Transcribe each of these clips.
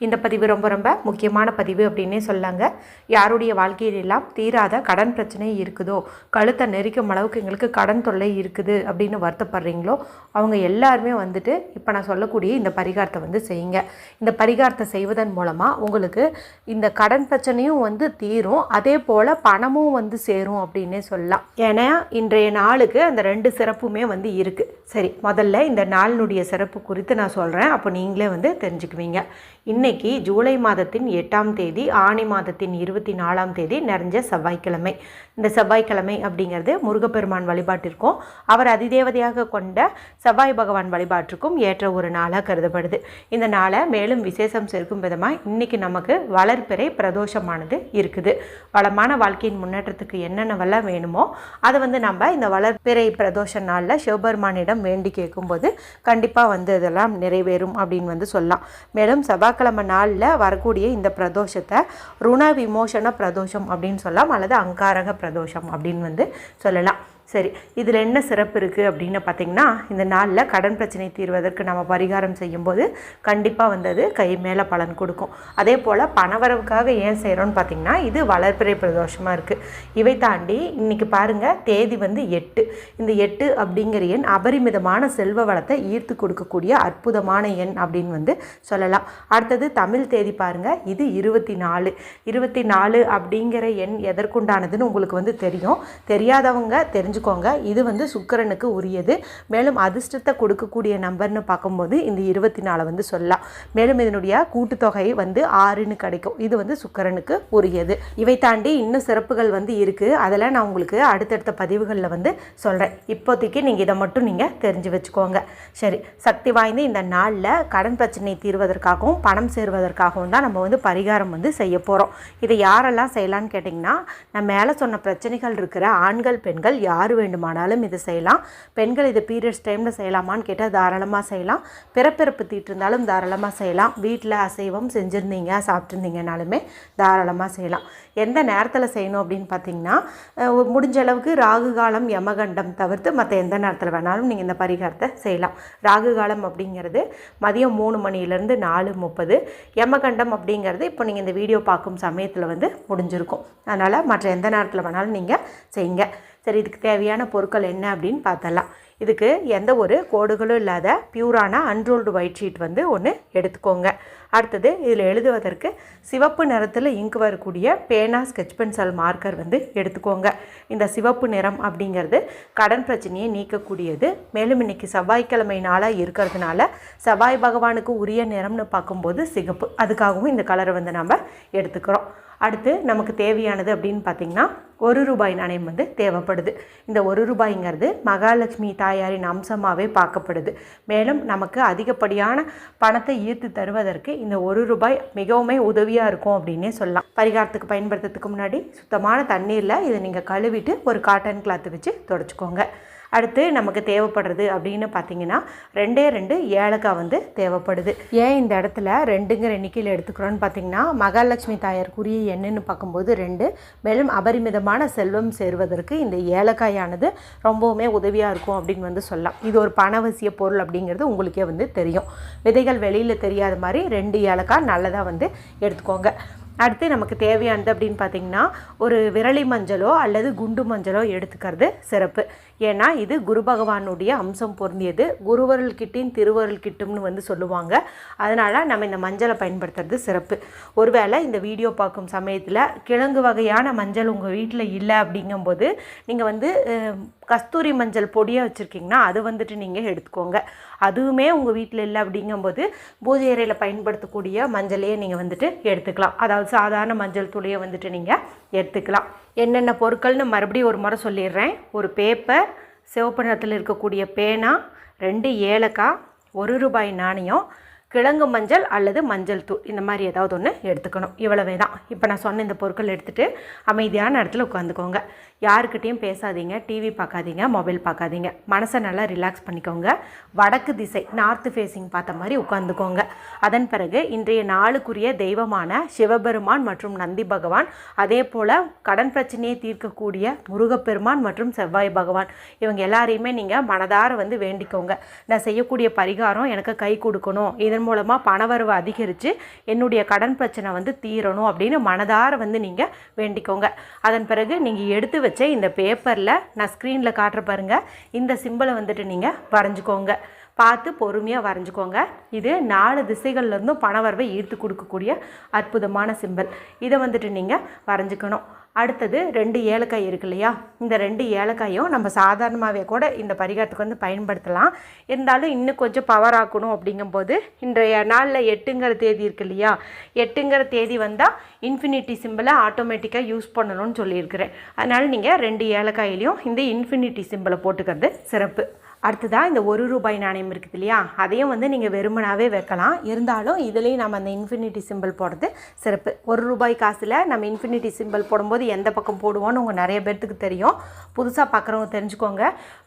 இந்த பதிவு ரொம்ப ரொம்ப முக்கியமான பதிவு அப்படின்னே சொல்லாங்க யாருடைய வாழ்க்கையிலெல்லாம் தீராத கடன் பிரச்சனை இருக்குதோ கழுத்தை நெரிக்கும் அளவுக்கு எங்களுக்கு கடன் தொல்லை இருக்குது அப்படின்னு வருத்தப்படுறீங்களோ அவங்க எல்லாருமே வந்துட்டு இப்போ நான் சொல்லக்கூடிய இந்த பரிகாரத்தை வந்து செய்யுங்க. இந்த பரிகாரத்தை செய்வதன் மூலமாக உங்களுக்கு இந்த கடன் பிரச்சனையும் வந்து தீரும் அதே போல் பணமும் வந்து சேரும் அப்படின்னே சொல்லலாம். ஏன்னா இன்றைய நாளுக்கு அந்த ரெண்டு சிறப்புமே வந்து இருக்குது சரி முதல்ல இந்த நாளினுடைய சிறப்பு குறித்து நான் சொல்கிறேன் அப்போ நீங்களே வந்து தெரிஞ்சுக்குவீங்க. இன்னைக்கு ஜூலை மாதத்தின் எட்டாம் தேதி ஆணி மாதத்தின் இருபத்தி நாலாம் தேதி நிறைஞ்ச செவ்வாய்க்கிழமை. இந்த செவ்வாய்க்கிழமை அப்படிங்கிறது முருகப்பெருமான் வழிபாட்டிற்கும் அவர் அதிதேவதையாக கொண்ட செவ்வாய் பகவான் வழிபாட்டிற்கும் ஏற்ற ஒரு நாளாக கருதப்படுது. இந்த நாளை மேலும் விசேஷம் சேர்க்கும் விதமாக இன்னைக்கு நமக்கு வளர்ப்பிறை பிரதோஷமானது இருக்குது. வளமான வாழ்க்கையின் முன்னேற்றத்துக்கு என்னென்னவெல்லாம் வேணுமோ அதை வந்து நம்ம இந்த வளர்ப்பிறை பிரதோஷ நாளில் சிவபெருமானிடம் வேண்டி கேட்கும்போது கண்டிப்பாக வந்து இதெல்லாம் நிறைவேறும் அப்படின்னு வந்து சொல்லலாம். மேலும் வியாழக்கிழமை நாளில் வரக்கூடிய இந்த பிரதோஷத்தை ருண விமோசன பிரதோஷம் அப்படின்னு சொல்லலாம் அல்லது அங்காரக பிரதோஷம் அப்படின்னு வந்து சொல்லலாம். சரி இதில் என்ன சிறப்பு இருக்குது அப்படின்னு பார்த்தீங்கன்னா இந்த நாளில் கடன் பிரச்சனை தீர்வதற்கு நம்ம பரிகாரம் செய்யும்போது கண்டிப்பாக வந்து அது கை மேலே பலன் கொடுக்கும். அதே போல் பணவரவுக்காக ஏன் செய்கிறோன்னு பார்த்தீங்கன்னா இது வளர்ப்பிறை பிரதோஷமாக இருக்குது இவை தாண்டி இன்றைக்கி பாருங்கள் தேதி வந்து எட்டு. இந்த எட்டு அப்படிங்கிற எண் அபரிமிதமான செல்வ வளத்தை ஈர்த்து கொடுக்கக்கூடிய அற்புதமான எண் அப்படின்னு வந்து சொல்லலாம். அடுத்தது தமிழ் தேதி பாருங்கள் இது இருபத்தி நாலு இருபத்தி நாலு அப்படிங்கிற எண் எதற்குண்டானதுன்னு உங்களுக்கு வந்து தெரியும். தெரியாதவங்க தெரிஞ்சு தெரிஞ்சுக்கோங்க இது வந்து சுக்கரனுக்கு உரியது. மேலும் அதிர்ஷ்டத்தை கொடுக்கக்கூடிய நம்பர்னு பார்க்கும்போது இந்த இருபத்தி நாலை வந்து சொல்லலாம். மேலும் இதனுடைய கூட்டுத்தொகை வந்து ஆறுன்னு கிடைக்கும். இது வந்து சுக்கரனுக்கு உரியது. இவை தாண்டி இன்னும் சிறப்புகள் வந்து இருக்குது அதெல்லாம் நான் உங்களுக்கு அடுத்தடுத்த பதிவுகளில் வந்து சொல்கிறேன் இப்போதைக்கு நீங்கள் இதை மட்டும் நீங்கள் தெரிஞ்சு வச்சுக்கோங்க. சரி சக்தி வாய்ந்த இந்த நாளில் கடன் பிரச்சனை தீர்வதற்காகவும் பணம் சேருவதற்காகவும் தான் நம்ம வந்து பரிகாரம் வந்து செய்ய போகிறோம் இதை யாரெல்லாம் செய்யலான்னு கேட்டிங்கன்னா நான் மேலே சொன்ன பிரச்சனைகள் இருக்கிற ஆண்கள் பெண்கள் யார் வேண்டுமானாலும் இது செய்யலாம். பெண்கள் இது பீரியட்ஸ் டைமில் செய்யலாமான்னு கேட்டால் தாராளமாக செய்யலாம். பிறப்பிறப்பு தீட்டு இருந்தாலும் தாராளமாக செய்யலாம். வீட்டில் அசைவம் செஞ்சுருந்தீங்க சாப்பிட்ருந்தீங்கனாலுமே தாராளமாக செய்யலாம். எந்த நேரத்தில் செய்யணும் அப்படின்னு பார்த்தீங்கன்னா முடிஞ்ச அளவுக்கு ராகு காலம் யமகண்டம் தவிர்த்து மற்ற எந்த நேரத்தில் வேணாலும் நீங்கள் இந்த பரிகாரத்தை செய்யலாம். ராகு காலம் அப்படிங்கிறது மதியம் மூணு மணிலேருந்து நாலு முப்பது. யமகண்டம் அப்படிங்கிறது இப்போ நீங்கள் இந்த வீடியோ பார்க்கும் சமயத்தில் வந்து முடிஞ்சிருக்கும். அதனால் மற்ற எந்த நேரத்தில் வேணாலும் நீங்கள் செய்யுங்க. சரி இதுக்கு தேவையான பொருட்கள் என்ன அப்படின்னு பார்த்தலாம் இதுக்கு எந்த ஒரு கோடுகளும் இல்லாத பியூரான அன்ரோல்டு ஒயிட் ஷீட் வந்து ஒன்று எடுத்துக்கோங்க. அடுத்தது இதில் எழுதுவதற்கு சிவப்பு நிறத்தில் இங்கு வரக்கூடிய பேனா ஸ்கெட்ச் பென்சில் மார்க்கர் வந்து எடுத்துக்கோங்க. இந்த சிவப்பு நிறம் அப்படிங்கிறது கடன் பிரச்சனையை நீக்கக்கூடியது. மேலும் இன்றைக்கி செவ்வாய்க்கிழமை நாளாக இருக்கிறதுனால செவ்வாய் பகவானுக்கு உரிய நிறம்னு பார்க்கும்போது சிகப்பு. அதுக்காகவும் இந்த கலரை வந்து நம்ம எடுத்துக்கிறோம். அடுத்து நமக்கு தேவையானது அப்படின்னு பார்த்திங்கன்னா ஒரு ரூபாய் நாணயம் வந்து தேவைப்படுது. இந்த ஒரு ரூபாய்ங்கிறது மகாலட்சுமி தாயாரின் அம்சமாகவே பார்க்கப்படுது. மேலும் நமக்கு அதிகப்படியான பணத்தை ஈர்த்து தருவதற்கு இந்த ஒரு ரூபாய் மிகவுமே உதவியாக இருக்கும் அப்படின்னே சொல்லலாம். பரிகாரத்துக்கு பயன்படுத்துறதுக்கு முன்னாடி சுத்தமான தண்ணீரில் இதை நீங்கள் கழுவிட்டு ஒரு காட்டன் கிளாத்து வச்சு தொடச்சிக்கோங்க. அடுத்து நமக்கு தேவைப்படுறது அப்படின்னு பார்த்தீங்கன்னா ரெண்டே ரெண்டு ஏலக்காய் வந்து தேவைப்படுது. ஏன் இந்த இடத்துல ரெண்டுங்கிற எண்ணிக்கையில் எடுத்துக்கிறோன்னு பார்த்தீங்கன்னா மகாலட்சுமி தாயாருக்குரிய எண்ணுன்னு பார்க்கும்போது ரெண்டு மேலும் அபரிமிதமான செல்வம் சேருவதற்கு இந்த ஏலக்காயானது ரொம்பவுமே உதவியாக இருக்கும் அப்படின்னு வந்து சொல்லலாம். இது ஒரு பணவசிய பொருள் அப்படிங்கிறது உங்களுக்கே வந்து தெரியும். விதைகள் வெளியில் தெரியாத மாதிரி ரெண்டு ஏலக்காய் நல்லதாக வந்து எடுத்துக்கோங்க. அடுத்து நமக்கு தேவையானது அப்படின்னு பார்த்தீங்கன்னா ஒரு விரலி மஞ்சளோ அல்லது குண்டு மஞ்சளோ எடுத்துக்கிறது சிறப்பு. ஏன்னா இது குரு பகவானுடைய அம்சம் பொருந்தியது. குருவருள் கிட்டின் திருவருள் கிட்டும்னு வந்து சொல்லுவாங்க. அதனால் நம்ம இந்த மஞ்சளை பயன்படுத்துறது சிறப்பு. ஒருவேளை இந்த வீடியோ பார்க்கும் சமயத்தில் கிழங்கு வகையான மஞ்சள் உங்கள் வீட்டில் இல்லை அப்படிங்கும்போது நீங்கள் வந்து கஸ்தூரி மஞ்சள் பொடியாக வச்சுருக்கீங்கன்னா அது வந்துட்டு நீங்கள் எடுத்துக்கோங்க. அதுவுமே உங்கள் வீட்டில் இல்லை அப்படிங்கும்போது பூஜை அறையில் பயன்படுத்தக்கூடிய மஞ்சளையே நீங்கள் வந்துட்டு எடுத்துக்கலாம். அதாவது சாதாரண மஞ்சள் தூளையை வந்துட்டு நீங்கள் எடுத்துக்கலாம். என்னென்ன பொருட்கள்னு மறுபடியும் ஒரு முறை சொல்லிடுறேன். ஒரு பேப்பர் சிவப்பு நிறத்தில் இருக்கக்கூடிய பேனா ரெண்டு ஏலக்காய் ஒரு ரூபாய் நாணயம் கிழங்கு மஞ்சள் அல்லது மஞ்சள் தூள். இந்த மாதிரி ஏதாவது ஒன்று எடுத்துக்கணும். இவ்வளவே தான் இப்போ நான் சொன்ன இந்த பொருட்கள் எடுத்துகிட்டு அமைதியான இடத்துல உட்காந்துக்கோங்க. யாருக்கிட்டேயும் பேசாதீங்க. டிவி பார்க்காதீங்க. மொபைல் பார்க்காதீங்க. மனசை நல்லா ரிலாக்ஸ் பண்ணிக்கோங்க. வடக்கு திசை நார்த்து ஃபேஸிங் பார்த்த மாதிரி உட்காந்துக்கோங்க. அதன் பிறகு இன்றைய நாளுக்குரிய தெய்வமான சிவபெருமான் மற்றும் நந்தி பகவான் அதே போல் கடன் பிரச்சனையை தீர்க்கக்கூடிய முருகப்பெருமான் மற்றும் செவ்வாய் பகவான். இவங்க எல்லாரையுமே நீங்கள் மனதார வந்து வேண்டிக்கோங்க. நான் செய்யக்கூடிய பரிகாரம் எனக்கு கை கொடுக்கணும். இதன் மூலமாக பணவரவு அதிகரித்து என்னுடைய கடன் பிரச்சனை வந்து தீரணும் அப்படின்னு மனதார வந்து நீங்கள் வேண்டிக்கோங்க. அதன் பிறகு நீங்கள் எடுத்து வச்ச இந்த பேப்பரில் நான் ஸ்க்ரீனில் காட்டுற பாருங்கள் இந்த சிம்பிளை வந்துட்டு நீங்கள் வரைஞ்சிக்கோங்க. பார்த்து பொறுமையாக வரைஞ்சிக்கோங்க. இது நாலு திசைகள்லேருந்தும் பணவரவை ஈர்த்து கொடுக்கக்கூடிய அற்புதமான சிம்பிள் இதை வந்துட்டு நீங்கள் வரைஞ்சிக்கணும். அடுத்தது ரெண்டு ஏலக்காய் இருக்கு இல்லையா? இந்த ரெண்டு ஏலக்காயும் நம்ம சாதாரணமாகவே கூட இந்த பரிகாரத்துக்கு வந்து பயன்படுத்தலாம். இருந்தாலும் இன்னும் கொஞ்சம் பவர் ஆக்கணும் அப்படிங்கும்போது இன்றைய நாளில் எட்டுங்கிற தேதி இருக்கு இல்லையா? எட்டுங்கிற தேதி வந்தால் இன்ஃபினிட்டி சிம்பிளை ஆட்டோமேட்டிக்காக யூஸ் பண்ணணும்னு சொல்லியிருக்கிறேன். அதனால் நீங்கள் ரெண்டு ஏலக்காயிலையும் இந்த இன்ஃபினிட்டி சிம்பிளை போட்டுக்கிறது சிறப்பு. அடுத்ததாக இந்த ஒரு ரூபாய் நாணயம் இருக்குது இல்லையா? அதையும் வந்து நீங்கள் வெறுமனாவே வைக்கலாம். இருந்தாலும் இதுலேயும் நம்ம அந்த இன்ஃபினிட்டி சிம்பிள் போடுறது சிறப்பு. ஒரு ரூபாய் காசில் நம்ம இன்ஃபினிட்டி சிம்பிள் போடும்போது எந்த பக்கம் போடுவோன்னு உங்கள் நிறைய பேர்த்துக்கு தெரியும். புதுசாக பார்க்குறவங்க தெரிஞ்சுக்கோங்க.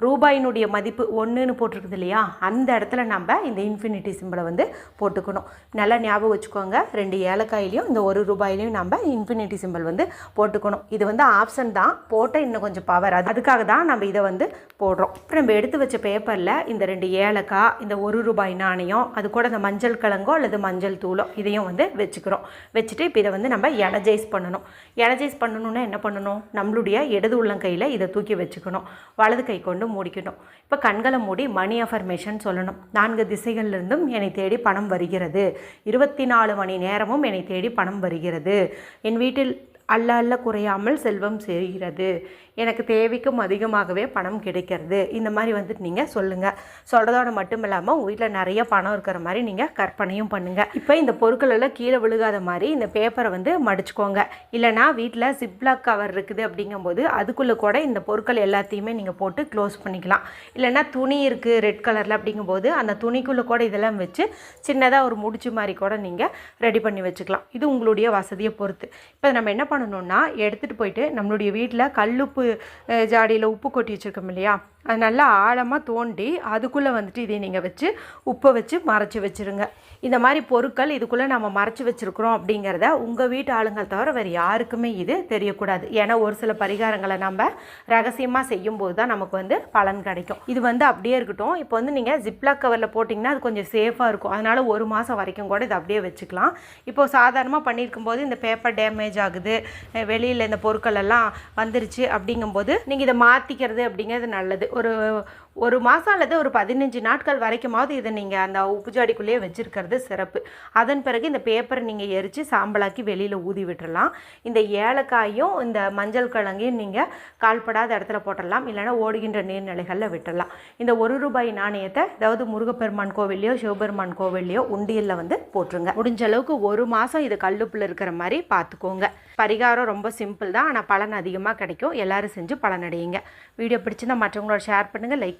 ரூபாயினுடைய மதிப்பு ஒன்றுன்னு போட்டிருக்குது இல்லையா? அந்த இடத்துல நம்ம இந்த இன்ஃபினிட்டி சிம்பிளை வந்து போட்டுக்கணும். நல்லா ஞாபகம் வச்சுக்கோங்க. ரெண்டு ஏலக்காயிலையும் இந்த ஒரு ரூபாயிலையும் நம்ம இன்ஃபினிட்டி சிம்பிள் வந்து போட்டுக்கணும். இது வந்து ஆப்ஷன் தான். போட்டால் இன்னும் கொஞ்சம் பவர் அது அதுக்காக தான் நம்ம இதை வந்து போடுறோம். இப்போ நம்ம எடுத்து வச்ச பேப்பரில் இந்த ரெண்டு ஏலக்காய் இந்த ஒரு ரூபாய் நாணயம் அது கூட இந்த மஞ்சள் கிழங்கோ அல்லது மஞ்சள் தூளோ இதையும் வந்து வச்சுக்கிறோம். வச்சுட்டு இப்போ இதை வந்து நம்ம எனர்ஜைஸ் பண்ணணும். எனர்ஜைஸ் பண்ணணுன்னா என்ன பண்ணணும்? நம்மளுடைய இடது உள்ளங்கையில் இதை தூக்கி வச்சுக்கணும். வலது கை கொண்டு மூடிக்கணும். இப்போ கண்களை மூடி மணி அஃபர்மேஷன் சொல்லணும். நான்கு திசைகள்லேருந்தும் என்னை தேடி பணம் வருகிறது. இருபத்தி நாலு மணி நேரமும் என்னை தேடி பணம் வருகிறது. என் வீட்டில் அல்ல அல்ல குறையாமல் செல்வம் சேர்கிறது எனக்கு தேவைக்கும் அதிகமாகவே பணம் கிடைக்கிறது. இந்த மாதிரி வந்துட்டு நீங்கள் சொல்லுங்கள் சொல்கிறதோட மட்டும் இல்லாமல் உங்கள் வீட்டில் நிறைய பணம் இருக்கிற மாதிரி நீங்கள் கற்பனையும் பண்ணுங்கள் இப்போ இந்த பொருட்கள் எல்லாம் கீழே விழுகாத மாதிரி இந்த பேப்பரை வந்து மடிச்சுக்கோங்க. இல்லைனா வீட்டில் சிப்லாக் கவர் இருக்குது அப்படிங்கும்போது அதுக்குள்ளே கூட இந்த பொருட்கள் எல்லாத்தையுமே நீங்கள் போட்டு க்ளோஸ் பண்ணிக்கலாம். இல்லைனா துணி இருக்குது ரெட் கலரில் அப்படிங்கும்போது அந்த துணிக்குள்ளே கூட இதெல்லாம் வச்சு சின்னதாக ஒரு முடிச்சு மாதிரி கூட நீங்கள் ரெடி பண்ணி வச்சுக்கலாம். இது உங்களுடைய வசதியை பொறுத்து. இப்போ நம்ம என்ன பண்ணணும்னா எடுத்துகிட்டு போயிட்டு நம்மளுடைய வீட்டில் கல்லுப்பு ஜாடியில் உப்பு கொட்டி வச்சுருக்கோம் இல்லையா? அது நல்லா ஆழமாக தோண்டி அதுக்குள்ளே வந்துட்டு இதை நீங்கள் வச்சு உப்பை வச்சு மறைச்சி வச்சுருங்க. இந்த மாதிரி பொருட்கள் இதுக்குள்ளே நம்ம மறைச்சி வச்சுருக்குறோம் அப்படிங்கிறத உங்கள் வீட்டு ஆளுங்கள் தவிர வேறு யாருக்குமே இது தெரியக்கூடாது. ஏன்னா ஒரு சில பரிகாரங்களை நம்ம ரகசியமாக செய்யும்போது தான் நமக்கு வந்து பலன் கிடைக்கும். இது வந்து அப்படியே இருக்கட்டும். இப்போ வந்து நீங்கள் ஜிப்லாக் கவரில் போட்டிங்கன்னா அது கொஞ்சம் சேஃபாக இருக்கும். அதனால் ஒரு மாதம் வரைக்கும் கூட இதை அப்படியே வச்சுக்கலாம். இப்போ சாதாரணமாக பண்ணியிருக்கும் போது இந்த பேப்பர் டேமேஜ் ஆகுது வெளியில் இந்த பொருட்கள் எல்லாம் வந்துருச்சு அப்படிங்கும்போது நீங்கள் இதை மாற்றிக்கிறது அப்படிங்கிறது நல்லது. ஒரு ஒரு மாதம் அல்லது ஒரு பதினஞ்சு நாட்கள் வரைக்குமாவது இதை நீங்கள் அந்த உப்பு ஜாடிக்குள்ளேயே வச்சுருக்கிறது சிறப்பு. அதன் பிறகு இந்த பேப்பரை நீங்கள் எரித்து சாம்பலாக்கி வெளியில் ஊதி விட்டுறலாம். இந்த ஏலக்காயும் இந்த மஞ்சள் கிழங்கையும் நீங்கள் கால்படாத இடத்துல போட்டுடலாம் இல்லைன்னா ஓடுகின்ற நீர்நிலைகளில் விட்டுடலாம் இந்த ஒரு ரூபாய் நாணயத்தை அதாவது முருகப்பெருமான் கோவில்லையோ சிவபெருமான் கோவில்லையோ உண்டியலில் வந்து போட்டுருங்க. முடிஞ்ச அளவுக்கு ஒரு மாதம் இது கல்லுப்பில் இருக்கிற மாதிரி பார்த்துக்கோங்க பரிகாரம் ரொம்ப சிம்பிள் தான். ஆனால் பலன் அதிகமாக கிடைக்கும். எல்லோரும் செஞ்சு பலனடையுங்க. வீடியோ பிடிச்சிருந்தா மற்றவங்களோட ஷேர் பண்ணுங்கள் லைக்